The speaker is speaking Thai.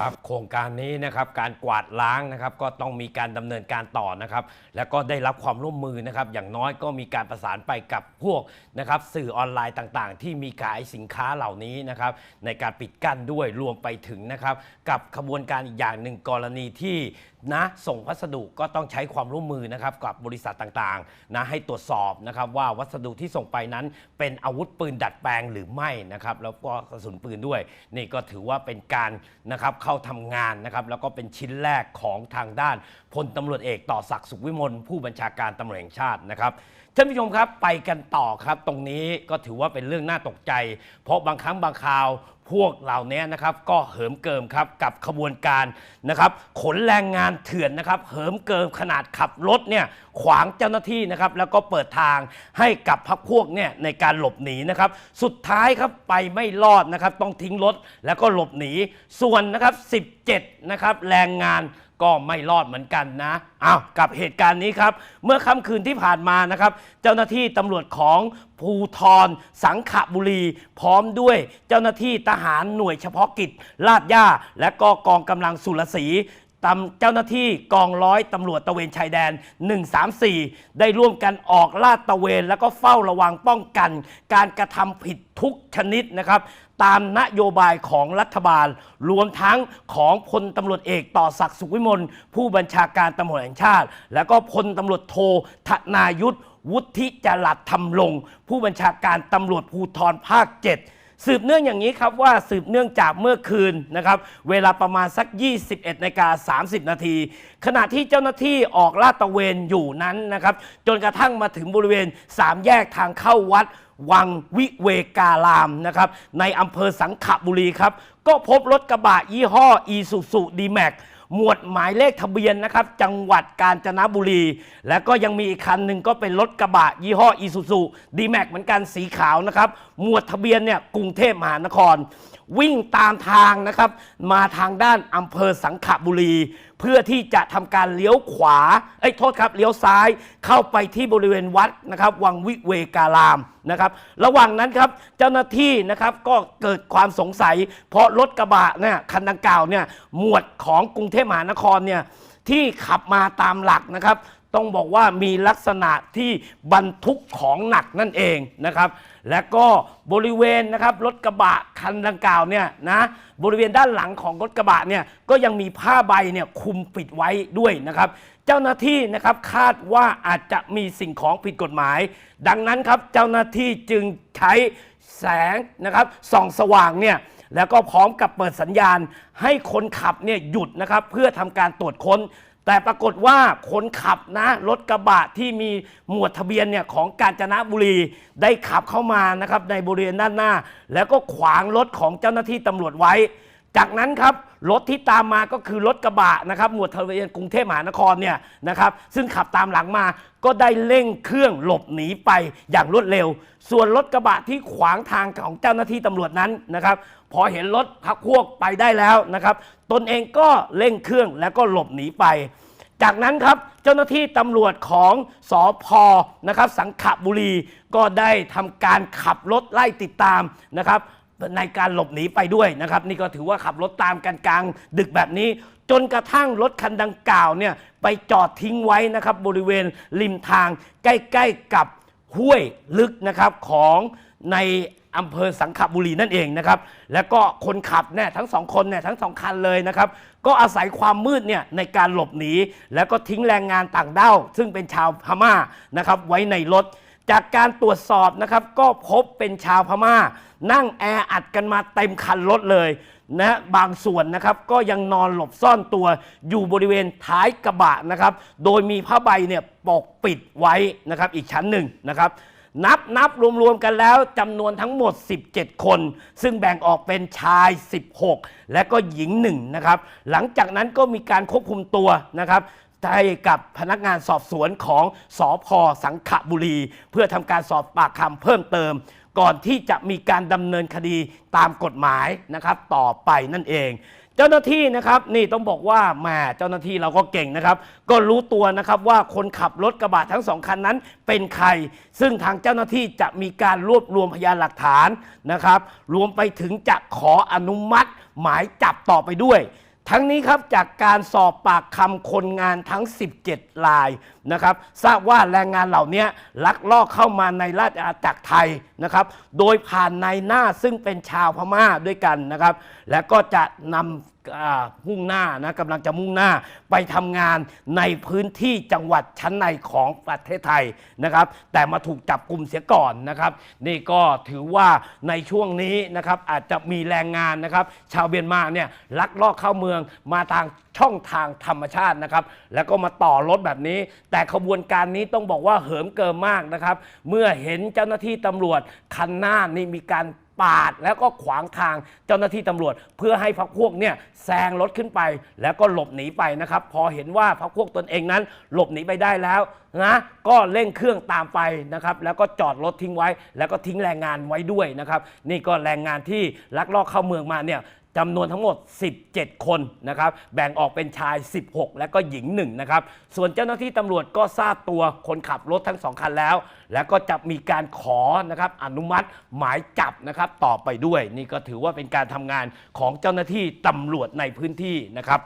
ครับโครงการนี้นะครับการกวาดล้างนะครับก็ต้องมีการดำเนินการต่อนะครับแล้วก็ได้รับความร่วมมือนะครับอย่างน้อยก็มีการประสานไปกับพวกนะครับสื่อออนไลน์ต่างๆ ที่มีขายสินค้าเหล่านี้นะครับในการปิดกั้นด้วยรวมไปถึงนะครับกับขบวนการอีกอย่างหนึ่งกรณีที่นะส่งพัสดุก็ต้องใช้ความร่วมมือนะครับกับบริษัทต่างๆนะให้ตรวจสอบนะครับว่าวัสดุที่ส่งไปนั้น เป็นอาวุธปืนดัดแปลงหรือไม่นะครับแล้วก็กระสุนปืนด้วยนี่ก็ถือว่าเป็นการนะครับเข้าทำงานนะครับแล้วก็เป็นชิ้นแรกของทางด้านพลตำรวจเอกต่อศักดิ์สุขวิมลผู้บัญชาการตำรวจแห่งชาตินะครับท่านผู้ชมครับไปกันต่อครับ ตรงนี้ก็ถือว่าเป็นเรื่องน่าตกใจ เพราะบางครั้งบางคราว พวกเหล่านี้นะครับก็เหิมเกิมครับกับขบวนการนะครับขนแรงงานเถื่อนนะครับเหิมเกิมขนาดขับรถเนี่ยขวางเจ้าหน้าที่นะครับแล้วก็เปิดทางให้กับพรรคพวกเนี่ยในการหลบหนีนะครับสุดท้ายครับไปไม่รอดนะครับต้องทิ้งรถแล้วก็หลบหนีส่วนนะครับ17นะครับแรงงาน ก็ไม่รอดเหมือนกันนะอ้าวกับเหตุการณ์นี้ครับ เมื่อค่ำคืนที่ผ่านมานะครับ เจ้าหน้าที่ตำรวจของภูทรสังขบุรี พร้อมด้วยเจ้าหน้าที่ทหารหน่วยเฉพาะกิจลาดย่า และก็กองกำลังสุรศรี ตำเจ้าหน้าที่กองร้อยตำรวจตระเวนชายแดน 134 ได้ร่วมกันออกลาดตระเวนแล้วก็เฝ้าระวังป้องกัน การกระทำผิดทุกชนิดนะครับ ตามนโยบายของรัฐบาล รวมทั้งของพลตำรวจเอกต่อศักดิ์สุขวิมลผู้บัญชาการตำรวจแห่งชาติ แล้วก็พลตำรวจโทธนายุทธวุฒิจรัสธรรมลง ผู้บัญชาการตำรวจภูธรภาค 7 สืบเนื่องอย่างนี้ครับว่าสืบเนื่องจากเมื่อคืนนะครับเวลาประมาณสัก 21นาฬิกา30 นาที ขณะที่เจ้าหน้าที่ออกลาดตระเวนอยู่นั้นนะครับจนกระทั่งมาถึงบริเวณ 3 แยกทางเข้าวัดวังวิเวการามนะครับในอำเภอสังขบุรีครับก็พบรถกระบะยี่ห้ออีซูซูดีแม็ก หมวดหมายเลขทะเบียนนะครับ จังหวัดกาญจนบุรี แล้วก็ยังมีอีกคันหนึ่งก็เป็นรถกระบะยี่ห้ออีซูซูดีแม็กเหมือนกันสีขาวนะครับ หมวดทะเบียนเนี่ยกรุงเทพมหานคร วิ่งตามทางนะครับ มาทางด้านอำเภอสังขบุรี เพื่อที่จะทำการเลี้ยวขวาเอ้ยโทษครับเลี้ยวซ้ายเข้าไปที่บริเวณวัดนะครับวังวิเวการามนะครับระหว่างนั้นครับเจ้าหน้าที่นะครับก็เกิดความสงสัย เพราะรถกระบะเนี่ยคันดังกล่าวเนี่ยหมวดของกรุงเทพมหานครเนี่ยที่ขับมาตามหลักนะครับ ต้องบอกว่ามีลักษณะที่บรรทุกของหนักนั่นเองนะครับ และก็บริเวณนะครับรถกระบะคันดังกล่าวเนี่ยนะบริเวณด้านหลังของรถกระบะเนี่ยก็ยังมีผ้าใบเนี่ยคุมปิดไว้ด้วยนะครับ เจ้าหน้าที่นะครับคาดว่าอาจจะมีสิ่งของผิดกฎหมาย ดังนั้นครับเจ้าหน้าที่จึงใช้แสงนะครับส่องสว่างเนี่ยแล้วก็พร้อมกับเปิดสัญญาณให้คนขับเนี่ยหยุดนะครับเพื่อทำการตรวจค้น แต่ปรากฏว่าคนขับนะรถกระบะที่มีหมวดทะเบียนเนี่ยของกาญจนบุรีได้ขับเข้ามานะครับในบริเวณด้านหน้า แล้วก็ขวางรถของเจ้าหน้าที่ตำรวจไว้ จากนั้นครับรถที่ตามมาก็คือรถกระบะนะครับ หมวดทะเบียนกรุงเทพมหานครเนี่ยนะครับซึ่งขับตามหลังมาก็ได้เร่งเครื่องหลบหนีไปอย่างรวดเร็ว ส่วนรถกระบะที่ขวางทางของเจ้าหน้าที่ตำรวจนั้นนะครับ พอเห็นรถพักพวกไปได้แล้วนะครับ ตนเองก็เร่งเครื่องแล้วก็หลบหนีไป จากนั้นครับเจ้าหน้าที่ตำรวจของสอพนะครับ สังขบุรีก็ได้ทำการขับรถไล่ติดตามนะครับ ในการหลบหนีไปด้วยนะครับนี่ก็ถือว่าขับรถตามกันกลางดึกแบบนี้ จนกระทั่งรถคันดังกล่าวเนี่ยไปจอดทิ้งไว้นะครับบริเวณริมทางใกล้ ๆกับห้วยลึกนะครับของในอำเภอสังขบุรีนั่นเองนะครับ แล้วก็คนขับเนี่ยทั้งสองคนเนี่ยทั้งสองคันเลยนะครับ ก็อาศัยความมืดเนี่ยในการหลบหนี แล้วก็ทิ้งแรงงานต่างด้าวซึ่งเป็นชาวพม่านะครับไว้ในรถ จากการตรวจสอบนะครับ ก็พบเป็นชาวพม่า นั่งแออัดกันมาเต็มคันรถเลยนะบางส่วนนะครับก็ยังนอนหลบซ่อนตัวอยู่บริเวณท้ายกระบะนะครับ โดยมีผ้าใบเนี่ยปกปิดไว้นะครับอีกชั้นหนึ่งนะครับนับนับรวมๆกันแล้วจำนวนทั้งหมด 17 คน ซึ่งแบ่งออกเป็นชาย 16 และก็หญิงหนึ่งนะครับหลังจากนั้นก็มีการควบคุมตัวนะครับ ให้กับพนักงานสอบสวนของสอพสังขบุรี เพื่อทำการสอบปากคำเพิ่มเติม ก่อนที่จะมีการดำเนินคดีตามกฎหมายนะครับ ต่อไปนั่นเอง เจ้าหน้าที่นะครับนี่ต้องบอกว่าแหม่เจ้าหน้าที่เราก็เก่งนะครับ ก็รู้ตัวนะครับว่าคนขับรถกระบะทั้งสองคันนั้นเป็นใคร ซึ่งทางเจ้าหน้าที่จะมีการรวบรวมพยานหลักฐานนะครับ รวมไปถึงจะขออนุมัติหมายจับต่อไปด้วย ทั้งนี้ครับจากการสอบปากคำคนงานทั้ง 17 รายนะครับทราบว่าแรงงานเหล่านี้ลักลอบเข้ามาในราชอาณาจักรไทยนะครับ โดยผ่านในายหน้าซึ่งเป็นชาวพม่าด้วยกันนะครับ และก็จะนำอ่ามุ่งหน้านะกำลังจะมุ่งหน้าไปทำงานในพื้นที่จังหวัดชั้นในของประเทศไทยนะครับ แต่มาถูกจับกลุ่มเสียก่อนนะครับ นี่ก็ถือว่าในช่วงนี้นะครับอาจจะมีแรงงานนะครับ ชาวเมียนมาเนี่ยลักลอบเข้าเมืองมาทางช่องทางธรรมชาตินะครับ แล้วก็มาต่อรถแบบนี้ แต่ขบวนการนี้ต้องบอกว่าเหิมเกิมมากนะครับ เมื่อเห็นเจ้าหน้าที่ตำรวจคันหน้านี่มีการ ปาดแล้วก็ขวางทางเจ้าหน้าที่ตำรวจ เพื่อให้พักพวกเนี่ยแซงรถขึ้นไป แล้วก็หลบหนีไปนะครับ พอเห็นว่าพักพวกตนเองนั้น หลบหนีไปได้แล้วนะก็เร่งเครื่องตามไปนะครับแล้วก็จอดรถทิ้งไว้ แล้วก็ทิ้งแรงงานไว้ด้วยนะครับนี่ก็แรงงานที่ลักลอบเข้าเมืองมาเนี่ยจำนวนทั้งหมด 17 คนนะครับ แบ่งออกเป็นชาย 16 และก็หญิง1นะครับ ส่วนเจ้าหน้าที่ตำรวจก็ทราบตัวคนขับรถทั้งสองคันแล้ว แล้วก็จะมีการขอนะครับอนุมัติหมายจับนะครับต่อไปด้วย นี่ก็ถือว่าเป็นการทำงานของเจ้าหน้าที่ตำรวจในพื้นที่นะครับ